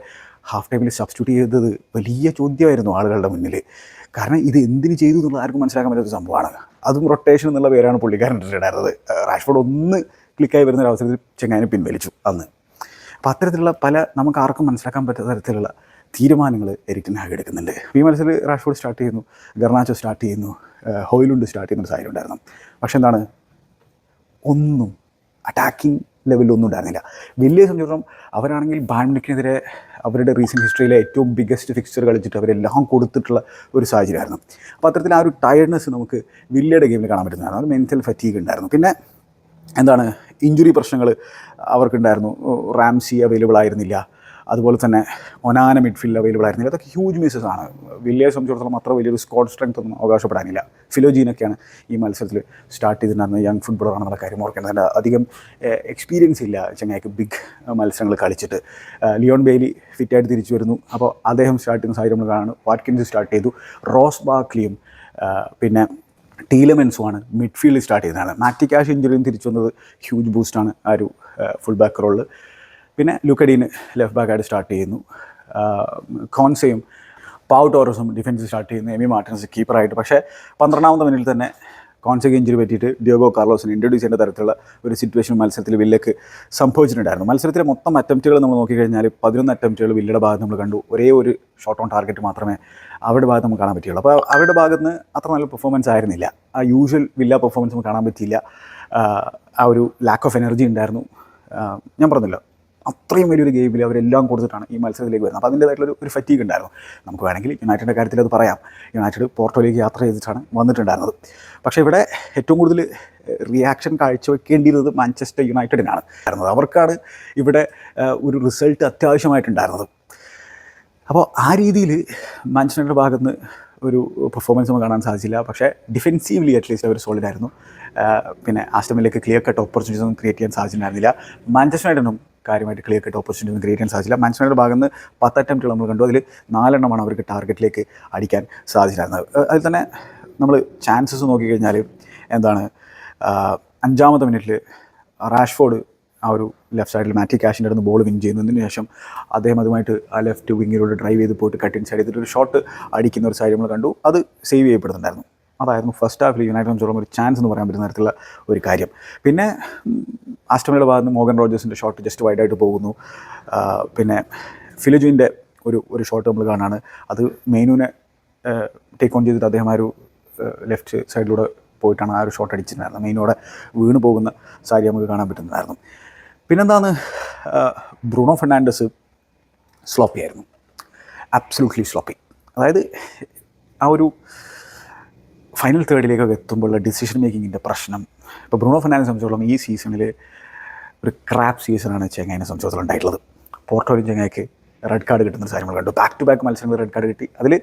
ഹാഫ് ടൈമിൽ സബ്സ്റ്റിറ്റ്യൂട്ട് ചെയ്തത് വലിയ ചോദ്യമായിരുന്നു ആളുകളുടെ മുന്നിൽ കാരണം ഇത് എന്തിന് ചെയ്തു എന്നുള്ളത് ആർക്കും മനസ്സിലാക്കാൻ പറ്റാത്ത സംഭവമാണ്. അതും റൊട്ടേഷൻ എന്നുള്ള പേരാണ് പുള്ളിക്കാരൻ ഇട്ടിട്ടുണ്ടായിരുന്നത്. റാഷ്ഫോർഡ് ഒന്ന് ക്ലിക്കായി വരുന്ന ഒരു അവസരത്തിൽ ചെങ്ങാനെ പിൻവലിച്ചു അന്ന്. അപ്പോൾ അത്തരത്തിലുള്ള പല നമുക്ക് ആർക്കും മനസ്സിലാക്കാൻ പറ്റാത്ത തരത്തിലുള്ള തീരുമാനങ്ങൾ എരിക് ടെൻ ഹാഗ് എടുക്കുന്നുണ്ട്. ഈ മത്സരത്തിൽ റാഷ്ഫോർഡ് സ്റ്റാർട്ട് ചെയ്യുന്നു. ഗർണാച്ചോ സ്റ്റാർട്ട് ചെയ്യുന്നു. ഹോയിലുണ്ട് സ്റ്റാർട്ട് ചെയ്യുന്ന ഒരു സാഹചര്യം ഉണ്ടായിരുന്നു. പക്ഷെ എന്താണ്? ഒന്നും അറ്റാക്കിംഗ് ലെവലിൽ ഒന്നും ഉണ്ടായിരുന്നില്ല. വലിയ സംബന്ധിച്ചിടത്തോളം അവരാണെങ്കിൽ ബാൻഡിക്കിനെതിരെ അവരുടെ റീസെന്റ് ഹിസ്റ്ററിയിലെ ഏറ്റവും ബിഗ്ഗസ്റ്റ് ഫിക്സ്ചർ കളിച്ചിട്ട് അവരെല്ലാം കൊടുത്തിട്ടുള്ള ഒരു സാഹചര്യമായിരുന്നു. അപ്പോൾ അത്തരത്തിൽ ആ ഒരു ടയർഡ്നെസ് നമുക്ക് വില്ലയുടെ ഗെയിമിൽ കാണാൻ പറ്റുന്നതായിരുന്നു അത് മെന്റൽ ഫറ്റീഗ് ഉണ്ടായിരുന്നു. പിന്നെ എന്താണ്? ഇഞ്ചുറി പ്രശ്നങ്ങൾ അവർക്കുണ്ടായിരുന്നു. റാംസി അവൈലബിൾ ആയിരുന്നില്ല. അതുപോലെ തന്നെ ഒനാന മിഡ്ഫീൽഡ് അവൈലബിൾ ആയിരുന്നില്ല. അതൊക്കെ ഹ്യൂജ് മിസ്സസ് ആണ്. വില്ലിയെ സംബന്ധിച്ചിടത്തോളം അത്ര വലിയൊരു സ്കോഡ് സ്ട്രെങ്ത് ഒന്നും അവകാശപ്പെടാനില്ല. ഫിലോജീനൊക്കെയാണ് ഈ മത്സരത്തിൽ സ്റ്റാർട്ട് ചെയ്തിട്ടുണ്ടായിരുന്നത്. യങ് ഫുട്ബോളർ ആണെന്നുള്ള കാര്യം ഓർക്കേണ്ടത്. അധികം എക്സ്പീരിയൻസ് ഇല്ല ചെങ്ങായിക്ക് ബിഗ് മത്സരങ്ങൾ കളിച്ചിട്ട്. ലിയോൺ ബെയിലി ഫിറ്റായിട്ട് തിരിച്ചു വരുന്നു. അപ്പോൾ അദ്ദേഹം സ്റ്റാർട്ട് ചെയ്യുന്ന സാഹചര്യം കാണാണ് വാട്കിൻസ് സ്റ്റാർട്ട് ചെയ്തു. റോസ് ബാക്ലിയും പിന്നെ പിന്നെ ടീലമെൻസുമാണ് മിഡ്ഫീൽഡ് സ്റ്റാർട്ട് ചെയ്തതാണ്. മാറ്റി ക്യാഷ് ഇഞ്ചുറിയും തിരിച്ചു വന്നത് ഹ്യൂജ് ബൂസ്റ്റാണ് ആ ഒരു ഫുൾ ബാക്ക് റോളിൽ പിന്നെ ലുക്കഡീന് ലെഫ്റ്റ് ബാക്കായിട്ട് സ്റ്റാർട്ട് ചെയ്യുന്നു. കോൺസെയും പാവ് ടോറസും ഡിഫൻസ് സ്റ്റാർട്ട് ചെയ്യുന്നു. എമി മാർട്ടിൻസ് കീപ്പറായിട്ട്. പക്ഷേ പന്ത്രണ്ടാമത്തെ മിനിറ്റിൽ തന്നെ കോൺസെക്ക് ഇഞ്ചുറി പറ്റിയിട്ട് ഡിയോഗോ കാർലോസിന് ഇൻട്രൊഡ്യൂസ് ചെയ്യേണ്ട തരത്തിലുള്ള ഒരു സിറ്റുവേഷൻ മത്സരത്തിൽ വില്ലക്ക് സംഭവിച്ചിട്ടുണ്ടായിരുന്നു. മത്സരത്തിലെ മൊത്തം അറ്റംപ്റ്റുകൾ നമ്മൾ നോക്കിക്കഴിഞ്ഞാൽ പതിനൊന്ന് അറ്റംപ്റ്റുകൾ വില്ലയുടെ ഭാഗത്ത് നമ്മൾ കണ്ടു. ഒരേ ഒരു ഷോട്ട് ഓൺ ടാർഗറ്റ് മാത്രമേ അവരുടെ ഭാഗത്ത് നമുക്ക് കാണാൻ പറ്റുള്ളൂ അപ്പോൾ അവരുടെ ഭാഗത്ത് നിന്ന് അത്ര നല്ല പെർഫോമൻസ് ആയിരുന്നില്ല. ആ യൂഷ്വൽ വില്ല പെർഫോമൻസ് നമുക്ക് കാണാൻ പറ്റിയില്ല. ആ, ആ ഒരു ലാക്ക് ഓഫ് എനർജി ഉണ്ടായിരുന്നു. ഞാൻ പറഞ്ഞല്ലോ അത്രയും വലിയൊരു ഗെയിമിൽ അവരെല്ലാം കൊടുത്തിട്ടാണ് ഈ മത്സരത്തിലേക്ക് വരുന്നത്. അപ്പോൾ അതിന്റേതായിട്ടുള്ള ഒരു ഫറ്റീഗ് ഉണ്ടായിരുന്നു. നമുക്ക് വേണമെങ്കിൽ യുണൈറ്റഡ് കാര്യത്തിൽ അത് പറയാം. യുണൈറ്റഡ് പോർട്ടോയിലേക്ക് യാത്ര ചെയ്തിട്ടാണ് വന്നിട്ടുണ്ടായിരുന്നത്. പക്ഷേ ഇവിടെ ഏറ്റവും കൂടുതൽ റിയാക്ഷൻ കാഴ്ചവെക്കേണ്ടിയിരുന്നത് മാഞ്ചസ്റ്റർ യുണൈറ്റഡിനാണ്. ഉണ്ടായിരുന്നത് അവർക്കാണ് ഇവിടെ ഒരു റിസൾട്ട് അത്യാവശ്യമായിട്ടുണ്ടായിരുന്നത്. അപ്പോൾ ആ രീതിയിൽ മാഞ്ചസ്റ്ററിന്റെ ഭാഗത്ത് നിന്ന് ഒരു പെർഫോമൻസ് നമുക്ക് കാണാൻ സാധിച്ചില്ല. പക്ഷേ ഡിഫെൻസീവ്ലി അറ്റ്ലീസ്റ്റ് അവർ സോളിഡ് ആയിരുന്നു. പിന്നെ ആസ്റ്റമിലേക്ക് ക്ലിയർ കട്ട് ഓപ്പർച്യൂണിറ്റീസ് ഒന്നും ക്രിയേറ്റ് ചെയ്യാൻ സാധിച്ചിട്ടുണ്ടായിരുന്നില്ല. മാഞ്ചസ്റ്റർ യുണൈറ്റഡിനും കാര്യമായിട്ട് ക്ലിയർ കട്ട് ഓപ്പർച്യൂണിറ്റി ഒന്നും ക്രിയേറ്റ് ചെയ്യാൻ സാധിച്ചില്ല. മാഞ്ചസ്റ്ററിന്റെ ഭാഗത്ത് നിന്ന് പത്ത് അറ്റംപ്റ്റുകൾ നമ്മൾ കണ്ടു. അതിൽ നാലെണ്ണമാണ് അവർക്ക് ടാർഗറ്റിലേക്ക് അടിക്കാൻ സാധിച്ചിരുന്നത്. അതിൽ തന്നെ നമ്മൾ ചാൻസസ് നോക്കിക്കഴിഞ്ഞാൽ എന്താണ്? അഞ്ചാമത്തെ മിനിറ്റിൽ റാഷ്ഫോർഡ് ആ ഒരു ലെഫ്റ്റ് സൈഡിൽ മാറ്റി ക്യാഷിന്റെ അടുത്ത് ബോൾ വിൻ ചെയ്യുന്നതിന് ശേഷം അദ്ദേഹം അതുമായിട്ട് ആ ലെഫ്റ്റ് വിങ്ങിലൂടെ ഡ്രൈവ് ചെയ്ത് പോയിട്ട് കട്ടിൻ സൈഡ് ചെയ്തിട്ട് ഒരു ഷോട്ട് അടിക്കുന്ന ഒരു സാഹചര്യം നമ്മൾ കണ്ടു. അത് സേവ് ചെയ്യപ്പെടുന്നുണ്ടായിരുന്നു. അതായിരുന്നു ഫസ്റ്റ് ഹാഫിൽ യുണൈറ്റഡ് സംബന്ധിച്ചോളം ഒരു ചാൻസ് എന്ന് പറയാൻ പറ്റുന്ന തരത്തിലുള്ള ഒരു കാര്യം. പിന്നെ ആസ്റ്റമയുടെ ഭാഗത്ത് മോഗൻ റോജേഴ്സിന്റെ ഷോട്ട് ജസ്റ്റ് വൈഡായിട്ട് പോകുന്നു. പിന്നെ ഫിലിജുവിന്റെ ഒരു ഒരു ഷോട്ട് നമ്മൾ കാണാണ്. അത് മെയിനുവിനെ ടേക്ക് ഓൺ ചെയ്തിട്ട് അദ്ദേഹം ആ ഒരു ലെഫ്റ്റ് സൈഡിലൂടെ പോയിട്ടാണ് ആ ഒരു ഷോട്ട് അടിച്ചിട്ടുണ്ടായിരുന്നത് മെയിനോടെ വീണ് പോകുന്ന സാരി നമുക്ക് കാണാൻ പറ്റുന്നതായിരുന്നു. പിന്നെന്താണ് ബ്രൂണോ ഫെർണാണ്ടസ് സ്ലോപ്പി ആയിരുന്നു. അബ്സലൂട്ട്ലി സ്ലോപ്പി അതായത് ആ ഒരു ഫൈനൽ തേർഡിലേക്കൊക്കെ എത്തുമ്പോഴുള്ള ഡിസിഷൻ മേക്കിങ്ങിന്റെ പ്രശ്നം. ഇപ്പോൾ ബ്രൂണോ ഫെർണാൻഡിനെ സംബന്ധിച്ചോളം ഈ സീസണിൽ ഒരു ക്രാപ്പ് സീസണാണ് ചെങ്ങായിനെ സംബന്ധിച്ചിടത്തോളം ഉണ്ടായിട്ടുള്ളത്. പോർട്ടോയിലും ചെങ്ങായ്ക്ക് റെഡ് കാർഡ് കിട്ടുന്ന കാര്യങ്ങൾ കണ്ടു. ബാക്ക് ടു ബാക്ക് മത്സരങ്ങൾ റെഡ് കാർഡ് കിട്ടി. അതിൽ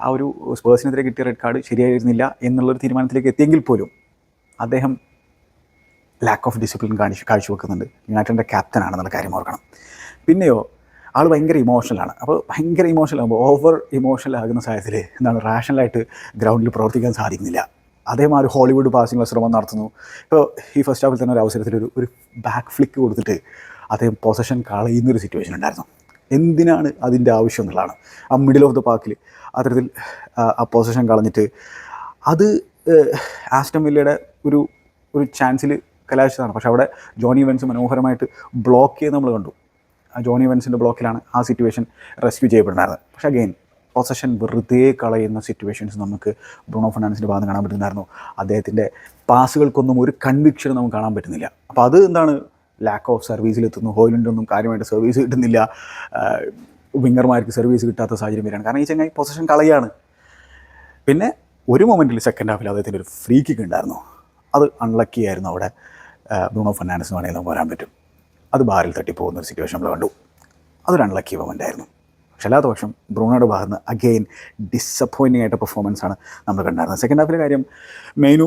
ആ ഒരു സ്പേഴ്സിനെതിരെ കിട്ടിയ റെഡ് കാർഡ് ശരിയായിരുന്നില്ല എന്നുള്ളൊരു തീരുമാനത്തിലേക്ക് എത്തിയെങ്കിൽ പോലും അദ്ദേഹം ലാക്ക് ഓഫ് ഡിസിപ്ലിൻ കാണിച്ച് കാഴ്ചവെക്കുന്നുണ്ട്. യുണൈറ്റഡിന്റെ ക്യാപ്റ്റൻ ആണെന്നുള്ള കാര്യം ഓർക്കണം. പിന്നെയോ ആൾ ഭയങ്കര ഇമോഷണലാണ് അപ്പോൾ ഭയങ്കര ഇമോഷണൽ ആകുമ്പോൾ ഓവർ ഇമോഷണൽ ആകുന്ന സാഹചര്യത്തിൽ എന്താണ് റാഷണലായിട്ട് ഗ്രൗണ്ടിൽ പ്രവർത്തിക്കാൻ സാധിക്കുന്നില്ല. അതേമാതിരി ഹോളിവുഡ് പാസിംഗ് ശ്രമം നടത്തുന്നു. ഇപ്പോൾ ഈ ഫസ്റ്റ് ഹാഫിൽ തന്നെ ഒരു അവസരത്തിൽ ഒരു ഒരു ബാക്ക് ഫ്ലിക്ക് കൊടുത്തിട്ട് അദ്ദേഹം പൊസഷൻ കളയുന്നൊരു സിറ്റുവേഷൻ ഉണ്ടായിരുന്നു. എന്തിനാണ് അതിന്റെ ആവശ്യം എന്നുള്ളതാണ്. ആ മിഡിൽ ഓഫ് ദ പാർക്കിൽ അത്തരത്തിൽ ആ- പൊസഷൻ കളഞ്ഞിട്ട് അത് ആസ്റ്റംവില്ലയുടെ വില്ലയുടെ ഒരു ഒരു ചാൻസിൽ കലാശിച്ചതാണ്. പക്ഷേ അവിടെ ജോണി വെൻസ് മനോഹരമായിട്ട് ബ്ലോക്ക് ചെയ്ത് നമ്മൾ കണ്ടു. ജോണി വെൻസിന്റെ ബ്ലോക്കിലാണ് ആ സിറ്റുവേഷൻ റെസ്ക്യൂ ചെയ്യപ്പെടുന്നത്. പക്ഷേ അഗെയിൻ പൊസഷൻ വെറുതെ കളയുന്ന സിറ്റുവേഷൻസ് നമുക്ക് ബ്രൂണോ ഫെർണാൻഡസിന്റെ ഭാഗത്ത് കാണാൻ പറ്റുന്നുണ്ടായിരുന്നു അദ്ദേഹത്തിന്റെ പാസുകൾക്കൊന്നും ഒരു കൺവിക്ഷനും നമുക്ക് കാണാൻ പറ്റുന്നില്ല. അപ്പോൾ അത് എന്താണ്? ലാക്ക് ഓഫ് സർവീസിൽ സർവീസിലെത്തുന്നു ഹോയിലുണ്ടൊന്നും കാര്യമായിട്ട് സർവീസ് കിട്ടുന്നില്ല. വിങ്ങർമാർക്ക് സർവീസ് കിട്ടാത്ത സാഹചര്യം വരികയാണ്. കാരണം ഈ ചങ്ങായി പൊസഷൻ കളയാണ്. പിന്നെ ഒരു മൊമെന്റിൽ സെക്കൻഡ് ഹാഫിൽ അദ്ദേഹത്തിന്റെ ഒരു ഫ്രീ കിക്ക് ഉണ്ടായിരുന്നു. അത് അൺലക്കി ആയിരുന്നു അവിടെ. ബ്രൂണോ ഫെർണാൻഡസ് വേണമെങ്കിൽ നമുക്ക് വരാൻ പറ്റും. അത് ബാറിൽ തട്ടിപ്പോകുന്ന ഒരു സിറ്റുവേഷൻ നമ്മൾ കണ്ടു. അതൊരു അൺലക്കി മൊമെന്റ് ആയിരുന്നു. പക്ഷെ അല്ലാത്ത പക്ഷം ബ്രൂണോയുടെ ഭാഗത്ത് അഗെയിൻ ഡിസപ്പോയിന്റിംഗ് ആയിട്ട് പെർഫോമൻസ് ആണ് നമ്മൾ കണ്ടായിരുന്നത്. സെക്കൻഡ് ഹാഫിലെ കാര്യം മെയിനു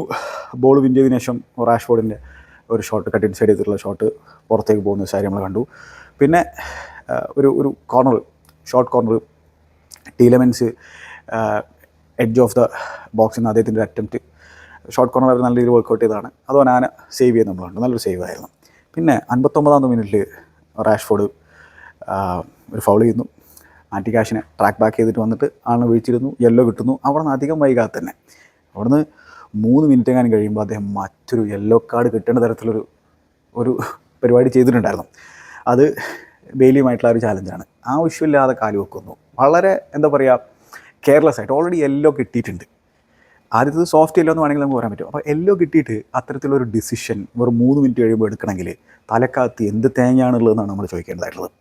ബോൾ വിൻ ചെയ്തതിനു ശേഷം റാഷ്ഫോർഡിന്റെ ഒരു ഷോട്ട് കട്ട് ഇൻസൈഡ് ചെയ്തിട്ടുള്ള ഷോട്ട് പുറത്തേക്ക് പോകുന്ന കാര്യം നമ്മൾ കണ്ടു. പിന്നെ ഒരു ഒരു corner short corner Tielemans edge of the ബോക്സിൽ നിന്ന് അദ്ദേഹത്തിന്റെ അറ്റംപ്റ്റ് ഷോർട്ട് കോർണർ അവർ നല്ല രീതിയിൽ വർക്കൗട്ട് ചെയ്തതാണ്. അത് ആന സേവ് ചെയ്യാൻ നമ്മൾ കണ്ടു. നല്ലൊരു സേവ് ആയിരുന്നു. പിന്നെ അൻപത്തൊമ്പതാം മിനിറ്റിൽ റാഷ്ഫോർഡ് ഒരു ഫൗൾ ചെയ്യുന്നു. ആന്റിക്കാഷിനെ ട്രാക്ക് ബാക്ക് ചെയ്തിട്ട് വന്നിട്ട് ആണ് വീഴ്ചിരുന്നു യെല്ലോ കിട്ടുന്നു. അവിടെ നിന്ന് അധികം വൈകാതെ തന്നെ. അവിടുന്ന് മൂന്ന് മിനിറ്റ് എങ്ങാനും കഴിയുമ്പോൾ അദ്ദേഹം മറ്റൊരു യെല്ലോ കാർഡ് കിട്ടേണ്ട തരത്തിലൊരു ഒരു പരിപാടി ചെയ്തിട്ടുണ്ടായിരുന്നു. അത് ബെയിലിയുമായിട്ടുള്ള ഒരു ചാലഞ്ചാണ് ആവശ്യമില്ലാതെ കാൽ വെക്കുന്നു. വളരെ എന്താ പറയുക കെയർലെസ് ആയിട്ട്. ഓൾറെഡി യെല്ലോ കിട്ടിയിട്ടുണ്ട്. ആദ്യത്തെ സോഫ്റ്റ് എല്ലോ എന്ന് വേണമെങ്കിൽ നമുക്ക് പറയാൻ പറ്റും. അപ്പോൾ എല്ലോ കിട്ടിയിട്ട് അത്തരത്തിലൊരു ഡിസിഷൻ വെറും മൂന്ന് മിനിറ്റ് കഴിയുമ്പോൾ എടുക്കണമെങ്കിൽ തലക്കകത്ത് എന്ത് തേങ്ങയാണുള്ളതെന്നാണ് നമ്മൾ ചോദിക്കേണ്ടതായിട്ടുള്ളത്.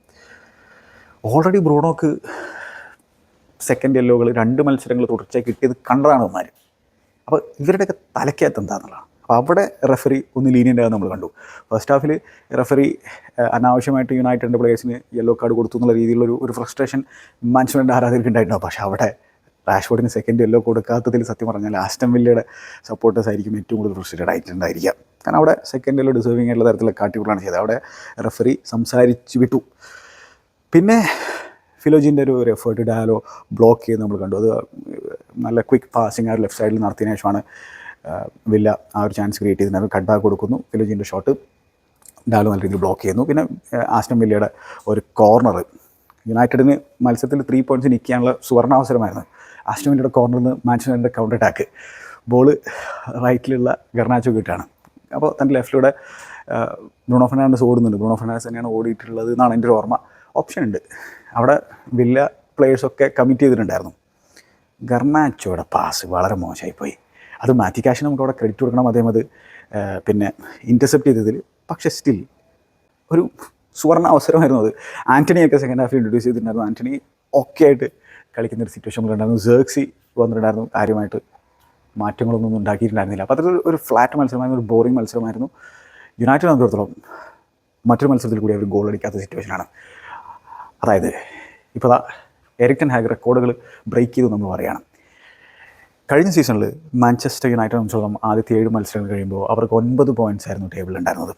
ഓൾറെഡി ബ്രൂണോക്ക് സെക്കൻഡ് യെല്ലോകൾ രണ്ട് മത്സരങ്ങൾ തുടർച്ചയായി കിട്ടിയത് കണ്ടതാണ് അവന്മാർ. അപ്പോൾ ഇവരുടെയൊക്കെ തലക്കകത്ത് എന്താണെന്നുള്ളതാണ് അപ്പോൾ അവിടെ റെഫറി ഒന്ന് ലീനിയന്റ് നമ്മൾ കണ്ടു. ഫസ്റ്റ് ഹാഫിൽ റെഫറി അനാവശ്യമായിട്ട് യുണൈറ്റഡിന്റെ പ്ലേയേഴ്സിന് യെല്ലോ കാർഡ് കൊടുത്തു എന്നുള്ള രീതിയിലുള്ളൊരു ഒരു ഫ്രസ്ട്രേഷൻ മാൻസ്മെന്റ് ആരാധകർക്ക് ഉണ്ടായിട്ടുണ്ടാവും പക്ഷേ അവിടെ റാഷ്ഫോർഡിന് സെക്കൻഡ് യെല്ലോ കൊടുക്കാത്തതിൽ സത്യം പറഞ്ഞാൽ ആസ്റ്റം വില്ലയുടെ സപ്പോർട്ടേഴ്സ് ആയിരിക്കും ഏറ്റവും കൂടുതൽ ഫ്രസ്ട്രേറ്റഡ് ആയിട്ടുണ്ടായിരിക്കുക. കാരണം അവിടെ സെക്കൻഡ് യെല്ലോ ഡിസേർവിംഗ് ആയിട്ടുള്ള തരത്തിലുള്ള കാട്ടിക്കൂടാണ് ചെയ്തത്. അവിടെ റെഫറി സംസാരിച്ചു വിട്ടു. പിന്നെ ഫിലോജിന്റെ ഒരു ഒരു എഫേർട്ട് ഡാലോ ബ്ലോക്ക് ചെയ്ത് നമ്മൾ കണ്ടു. അത് നല്ല ക്വിക്ക് പാസിങ് ആ ലെഫ്റ്റ് സൈഡിൽ നടത്തിയതിനു ശേഷമാണ് വില്ല ആ ഒരു ചാൻസ് ക്രിയേറ്റ് ചെയ്തിട്ടുണ്ട് കട്ട് ബാക്ക് കൊടുക്കുന്നു. ഫിലോജിന്റെ ഷോട്ട് ഡാലോ നല്ല രീതിയിൽ ബ്ലോക്ക് ചെയ്യുന്നു. പിന്നെ ആസ്റ്റം വില്ലയുടെ ഒരു കോർണർ യുണൈറ്റഡിന് മത്സരത്തിൽ ത്രീ പോയിന്റ്സ് നിൽക്കാനുള്ള സുവർണാവസരമായിരുന്നു. വില്ലയുടെ കോർണറിൽ നിന്ന് മാൻച്ചസ്റ്ററിന്റെ കൗണ്ടർ അറ്റാക്ക് ബോൾ റൈറ്റിലുള്ള ഗർണാച്ചോ കിട്ടാണ്. അപ്പോൾ തന്റെ ലെഫ്റ്റിലൂടെ ബ്രൂണോ ഫെർണാണ്ടസ് ഓടുന്നുണ്ട്. ബ്രൂണോ ഫെർണാണ്ടസ് തന്നെയാണ് ഓടിയിട്ടുള്ളത് എന്നാണ് എന്റെ ഒരു ഓർമ്മ. ഓപ്ഷൻ ഉണ്ട്. അവിടെ വില്ല പ്ലേയേഴ്സൊക്കെ കമ്മിറ്റ് ചെയ്തിട്ടുണ്ടായിരുന്നു. ഗർണാച്ചോയുടെ പാസ് വളരെ മോശമായിപ്പോയി അത് മാറ്റി കാശിന് നമുക്ക് അവിടെ ക്രെഡിറ്റ് കൊടുക്കണം. അദ്ദേഹം അത് ആ, പിന്നെ ഇന്റർസെപ്റ്റ് ചെയ്തതിൽ. പക്ഷേ സ്റ്റിൽ ഒരു സുവർണ അവസരമായിരുന്നു അത്. ആന്റണിയൊക്കെ സെക്കൻഡ് ഹാഫിൽ ഇൻട്രൊഡ്യൂസ് ചെയ്തിട്ടുണ്ടായിരുന്നു. ആന്റണി ഒക്കെ ആയിട്ട് കളിക്കുന്ന ഒരു സിറ്റുവേഷൻ ഉണ്ടായിരുന്നു സേർക്സി വന്നിട്ടുണ്ടായിരുന്നു. കാര്യമായിട്ട് മാറ്റങ്ങളൊന്നും ഉണ്ടാക്കിയിട്ടുണ്ടായിരുന്നില്ല. അപ്പോൾ അതൊരു ഒരു ഫ്ലാറ്റ് മത്സരമായിരുന്നു ഒരു ബോറിംഗ് മത്സരമായിരുന്നു. യുണൈറ്റഡ് അന്തരത്തോളം മറ്റൊരു മത്സരത്തിൽ കൂടി അവർ ഗോൾ അടിക്കാത്ത സിറ്റുവേഷനാണ് അതായത് ഇപ്പോൾ ദാ എറിക്ടൻ ഹാഗ് റെക്കോർഡുകൾ ബ്രേക്ക് ചെയ്തു നമ്മൾ പറയുകയാണ്. കഴിഞ്ഞ സീസണിൽ മാഞ്ചസ്റ്റർ യുണൈറ്റഡ് സംബന്ധിച്ചിടത്തോളം ആദ്യത്തെ ഏഴ് മത്സരങ്ങൾ കഴിയുമ്പോൾ അവർക്ക് ഒൻപത് പോയിന്റ്സ് ആയിരുന്നു ടേബിളിൽ ഉണ്ടായിരുന്നത്.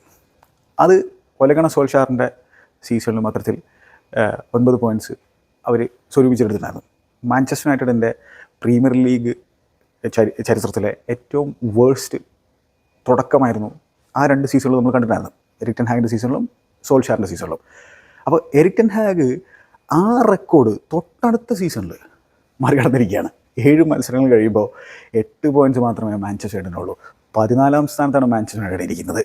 അത് ഒലഗണ സോൾഷാറിന്റെ സീസണിൽ മാത്രത്തിൽ ഏഹ്, ഒൻപത് പോയിന്റ്സ് അവർ സ്വരൂപിച്ചെടുത്തിട്ടുണ്ടായിരുന്നു. മാഞ്ചസ്റ്റർ യുണൈറ്റഡിന്റെ പ്രീമിയർ ലീഗ് ചരി ചരിത്രത്തിലെ ഏറ്റവും വേഴ്സ്റ്റ് തുടക്കമായിരുന്നു ആ രണ്ട് സീസണുകളും നമ്മൾ കണ്ടിട്ടുണ്ടായിരുന്നു എറിക്ടൻ ഹാഗിന്റെ സീസണിലും സോൾഷാറിന്റെ സീസണിലും അപ്പോൾ എറിക്ടൻ ഹാഗ് ആ റെക്കോർഡ് തൊട്ടടുത്ത സീസണിൽ മറികടന്നിരിക്കുകയാണ്. ഏഴ് മത്സരങ്ങൾ കഴിയുമ്പോൾ എട്ട് പോയിന്റ്സ് മാത്രമേ മാഞ്ചസ്റ്റർ യുണൈറ്റഡിനുള്ളൂ പതിനാലാം സ്ഥാനത്താണ് മാഞ്ചസ്റ്റർ യുണൈറ്റഡ് ഇരിക്കുന്നത്.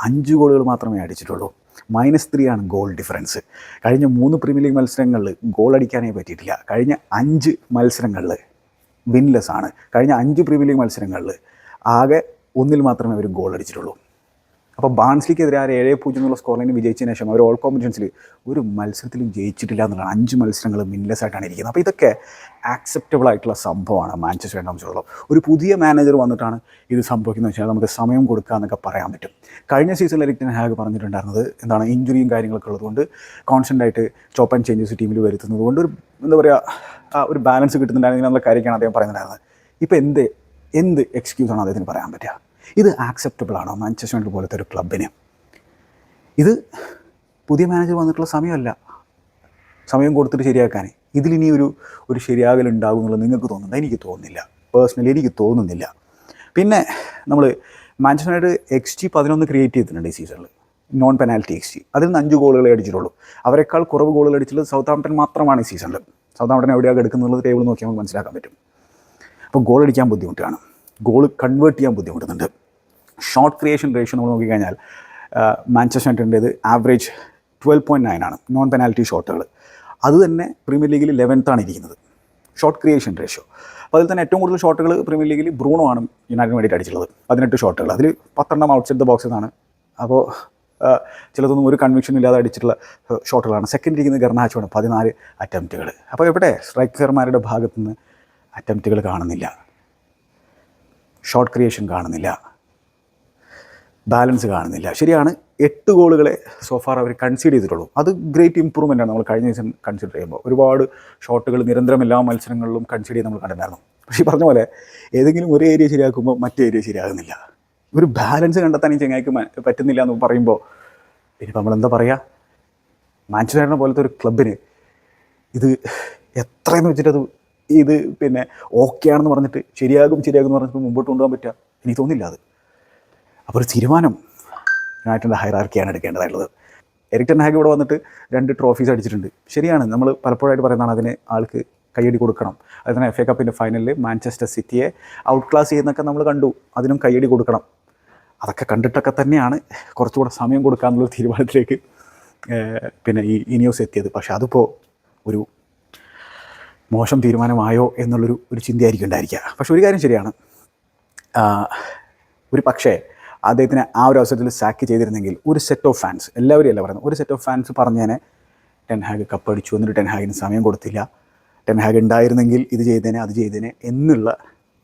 അഞ്ച് ഗോളുകൾ മാത്രമേ അടിച്ചിട്ടുള്ളൂ. മൈനസ് ത്രീ ആണ് ഗോൾ ഡിഫറൻസ് കഴിഞ്ഞ മൂന്ന് പ്രീമിയർ ലീഗ് മത്സരങ്ങളിൽ ഗോൾ അടിക്കാനേ പറ്റിയിട്ടില്ല. കഴിഞ്ഞ അഞ്ച് മത്സരങ്ങളിൽ വിൻലെസ് ആണ്. കഴിഞ്ഞ അഞ്ച് പ്രീമിയർ ലീഗ് മത്സരങ്ങളിൽ ആകെ ഒന്നിൽ മാത്രമേ അവർ ഗോൾ അടിച്ചിട്ടുള്ളൂ. അപ്പോൾ ബാൺസ്ലിക്കെതിരെ ആ ഏഴ് പൂജ്യം എന്നുള്ള സ്കോർ ലൈനിൽ വിജയിച്ചതിന് ശേഷം അവർ ഓൾ കോമ്പറ്റീഷൻസിൽ ഒരു മത്സരത്തിലും ജയിച്ചിട്ടില്ല എന്നുള്ളതാണ്. അഞ്ച് മത്സരങ്ങൾ മിൻലെസ് ആയിട്ടാണ് ഇരിക്കുന്നത്. അപ്പോൾ ഇതൊക്കെ ആക്സെപ്റ്റബിൾ ആയിട്ടുള്ള സംഭവമാണ് മാഞ്ചസ്റ്റർ സംബന്ധിച്ചുള്ളത് ഒരു പുതിയ മാനേജർ വന്നിട്ടാണ് ഇത് സംഭവിക്കുന്നത്. വെച്ചാൽ നമുക്ക് സമയം കൊടുക്കുക എന്നൊക്കെ പറയാൻ പറ്റും. കഴിഞ്ഞ സീസണിൽ എരിക്ടൻ ഹാഗ് പറഞ്ഞിട്ടുണ്ടായിരുന്നത് എന്താണ്? ഇഞ്ചുറിയും കാര്യങ്ങളൊക്കെ ഉള്ളതുകൊണ്ട് കോൺസ്റ്റന്റ് ആയിട്ട് ചോപ്പ് ആൻഡ് ചേഞ്ചസ് ടീമിൽ വരുത്തുന്നത് കൊണ്ട് ഒരു എന്താ പറയുക ഒരു ബാലൻസ് കിട്ടുന്നുണ്ടായിരുന്നു എന്നുള്ള കാര്യമൊക്കെയാണ് അദ്ദേഹം പറയുന്നുണ്ടായിരുന്നത്. ഇപ്പോൾ എന്ത് എന്ത് എക്സ്ക്യൂസാണ് അദ്ദേഹത്തിന് പറയാൻ പറ്റുക? ഇത് ആക്സെപ്റ്റബിൾ ആണോ? മാഞ്ചസ്റ്റർ യുണൈറ്റഡ് പോലത്തെ ഒരു ക്ലബിന് ഇത് പുതിയ മാനേജർ വന്നിട്ടുള്ള സമയമല്ല. സമയം കൊടുത്തിട്ട് ശരിയാക്കാൻ ഇതിലിനി ഒരു ഒരു ശരിയാകൽ ഉണ്ടാകും എന്നുള്ളത് നിങ്ങൾക്ക് തോന്നുന്നുണ്ട്? എനിക്ക് തോന്നുന്നില്ല. പേഴ്സണലി എനിക്ക് തോന്നുന്നില്ല. പിന്നെ നമ്മൾ മാഞ്ചസ്റ്റർ യുണൈറ്റഡ് എക്സ് ജി പതിനൊന്ന് ക്രിയേറ്റ് ചെയ്തിട്ടുണ്ട് ഈ സീസണിൽ നോൺ പെനാൽറ്റി എക്സ് ജി അതിൽ നിന്ന് അഞ്ച് ഗോളുകളെ അടിച്ചിട്ടുള്ളൂ. അവരെക്കാൾ കുറവ് ഗോളുകൾ അടിച്ചുള്ളത് സൗത്ത് ആംപ്ടൺ മാത്രമാണ് ഈ സീസണിൽ സൗത്ത് ആംപ്ടൺ എവിടെയാണ് എടുക്കുന്നത് ടേബിൾ നോക്കിയാൽ നമുക്ക് മനസ്സിലാക്കാൻ പറ്റും. അപ്പോൾ ഗോൾ അടിക്കാൻ ബുദ്ധിമുട്ടാണ്. ഗോൾ കൺവേർട്ട് ചെയ്യാൻ ബുദ്ധിമുട്ടുന്നുണ്ട്. ഷോർട്ട് ക്രിയേഷൻ റേഷ്യോ നമ്മൾ നോക്കിക്കഴിഞ്ഞാൽ മാഞ്ചസ്റ്റർ യുണൈറ്റഡിന്റേത് ആവറേജ് ട്വൽവ് പോയിന്റ് നയൻ ആണ് നോൺ പെനാൽറ്റി ഷോട്ടുകൾ അതുതന്നെ പ്രീമിയർ ലീഗിൽ ലെവൻത്താണ് ഇരിക്കുന്നത് ഷോർട്ട് ക്രിയേഷൻ റേഷ്യോ അപ്പോൾ അതിൽ തന്നെ ഏറ്റവും കൂടുതൽ ഷോട്ടുകൾ പ്രീമിയർ ലീഗിൽ ബ്രൂണോ ആണ് യുണൈറ്റഡ് വേണ്ടിയിട്ട് അടിച്ചിട്ടുള്ളത് പതിനെട്ട് ഷോട്ടുകൾ അതിൽ പത്തെണ്ണം ഔട്ട്സൈഡ് ദ ബോക്സിൽ നിന്നാണ് അപ്പോൾ ചിലതൊന്നും ഒരു കൺവിക്ഷൻ ഇല്ലാതെ അടിച്ചിട്ടുള്ള ഷോട്ടുകളാണ് സെക്കൻഡ് ഇരിക്കുന്നത് ഗർണാച്ചോണ് പതിനാല് അറ്റംപ്റ്റുകൾ അപ്പോൾ എവിടെ? സ്ട്രൈക്കർമാരുടെ ഭാഗത്തുനിന്ന് അറ്റംപ്റ്റുകൾ കാണുന്നില്ല. ഷോർട്ട് ക്രിയേഷൻ കാണുന്നില്ല. ബാലൻസ് കാണുന്നില്ല. ശരിയാണ് എട്ട് ഗോളുകളെ സോഫാർ അവർ കൺസീഡ് ചെയ്തിട്ടുള്ളൂ. അത് ഗ്രേറ്റ് ഇമ്പ്രൂവ്മെന്റ് ആണ്. നമ്മൾ കഴിഞ്ഞ ദിവസം കൺസിഡർ ചെയ്യുമ്പോൾ ഒരുപാട് ഷോട്ടുകൾ നിരന്തരം എല്ലാ മത്സരങ്ങളിലും കൺസീഡ് ചെയ്ത് നമ്മൾ കണ്ടിട്ടുണ്ടായിരുന്നു. പക്ഷേ പറഞ്ഞ പോലെ ഏതെങ്കിലും ഒരു ഏരിയ ശരിയാക്കുമ്പോൾ മറ്റേ ഏരിയ ശരിയാകുന്നില്ല. ഒരു ബാലൻസ് കണ്ടെത്താൻ ഈ ചെങ്ങായിക്ക് പറ്റുന്നില്ല എന്ന് പറയുമ്പോൾ ഇനിയിപ്പോൾ നമ്മളെന്താ പറയുക മാഞ്ചസ്റ്ററിനെ പോലത്തെ ഒരു ക്ലബിന് ഇത് എത്രയെന്ന് വെച്ചിട്ടത് ഇത് പിന്നെ ഓക്കെ ആണെന്ന് പറഞ്ഞിട്ട് ശരിയാകും ശരിയാകും എന്ന് പറഞ്ഞിട്ട് മുമ്പോട്ട് കൊണ്ടുപോകാൻ പറ്റുക? എനിക്ക് തോന്നില്ല അത്. അപ്പോൾ ഒരു തീരുമാനം യുണൈറ്റഡിന്റെ ഹൈറാർക്കിയാണ് എടുക്കേണ്ടതായിട്ടുള്ളത്. എറിക്ടൻ ഹാഗ് ഇവിടെ വന്നിട്ട് രണ്ട് ട്രോഫീസ് അടിച്ചിട്ടുണ്ട്. ശരിയാണ് നമ്മൾ പലപ്പോഴായിട്ട് പറയുന്നതാണ് അതിന് ആൾക്ക് കയ്യടി കൊടുക്കണം. അതിന് എഫ് എ കപ്പിന്റെ ഫൈനലിൽ മാഞ്ചസ്റ്റർ സിറ്റിയെ ഔട്ട് ക്ലാസ് ചെയ്യുന്നൊക്കെ നമ്മൾ കണ്ടു. അതിനും കയ്യടി കൊടുക്കണം. അതൊക്കെ കണ്ടിട്ടൊക്കെ തന്നെയാണ് കുറച്ചുകൂടെ സമയം കൊടുക്കാമെന്നുള്ള തീരുമാനത്തിലേക്ക് പിന്നെ ഈ ഇനിയോസ് എത്തിയത്. പക്ഷേ അതിപ്പോൾ ഒരു മോശം തീരുമാനമായോ എന്നുള്ളൊരു ഒരു ചിന്തയായിരിക്കും ഉണ്ടായിരിക്കുക. പക്ഷെ ഒരു കാര്യം ശരിയാണ് ഒരു പക്ഷേ അദ്ദേഹത്തിനെ ആ ഒരു അവസരത്തിൽ സാക്ക് ചെയ്തിരുന്നെങ്കിൽ ഒരു സെറ്റ് ഓഫ് ഫാൻസ് എല്ലാവരും അല്ല പറയുന്നത്? ഒരു സെറ്റ് ഓഫ് ഫാൻസ് പറഞ്ഞേനെ ടെൻഹാഗ് കപ്പടിച്ചു എന്നിട്ട് ടെൻഹാഗിന് സമയം കൊടുത്തില്ല. ടെൻഹാഗ് ഉണ്ടായിരുന്നെങ്കിൽ ഇത് ചെയ്തേനെ അത് ചെയ്തേനെ എന്നുള്ള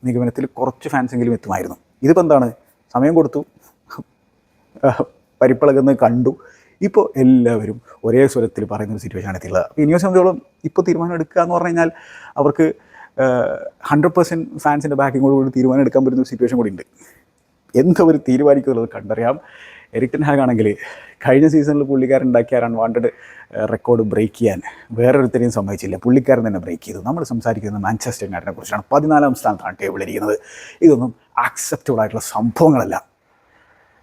നിഗമനത്തിൽ കുറച്ച് ഫാൻസെങ്കിലും എത്തുമായിരുന്നു. ഇതിപ്പോൾ എന്താണ്? സമയം കൊടുത്തു. പരിപ്പളകുന്നത് കണ്ടു. ഇപ്പോൾ എല്ലാവരും ഒരേ സ്വരത്തിൽ പറയുന്ന ഒരു സിറ്റുവേഷനാണ് എത്തിയുള്ളത് അപ്പോൾ ഇനിയെ സംബന്ധിച്ചോളം ഇപ്പോൾ തീരുമാനം എടുക്കുക എന്ന് പറഞ്ഞു കഴിഞ്ഞാൽ അവർക്ക് ഹൺഡ്രഡ് പെർസെന്റ് ഫാൻസിന്റെ ബാക്കിങ്ങോട് കൂടി തീരുമാനം എടുക്കാൻ പറ്റുന്ന ഒരു സിറ്റുവേഷൻ കൂടി ഉണ്ട്. എന്തവർ തീരുമാനിക്കുന്നുള്ളത് കണ്ടറിയാം. എരിക്ടൻ ഹാഗ് ആണെങ്കിൽ കഴിഞ്ഞ സീസണിൽ പുള്ളിക്കാരൻ ഉണ്ടാക്കിയ അൺവാണ്ടഡ് റെക്കോർഡ് ബ്രേക്ക് ചെയ്യാൻ വേറൊരുത്തരെയും സമ്മതിച്ചില്ല. പുള്ളിക്കാരൻ തന്നെ ബ്രേക്ക് ചെയ്തു. നമ്മൾ സംസാരിക്കുന്നത് മാഞ്ചസ്റ്റർ യുണൈറ്റിനെ കുറിച്ചാണ്. പതിനാലാം സ്ഥാനത്താണ് ടേബിളിൽ ഇരിക്കുന്നത്. ഇതൊന്നും ആക്സെപ്റ്റബിൾ ആയിട്ടുള്ള സംഭവങ്ങളല്ല.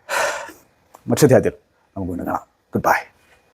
അധ്യായത്തിൽ നമുക്ക് വീണ്ടും കാണാം. Good bye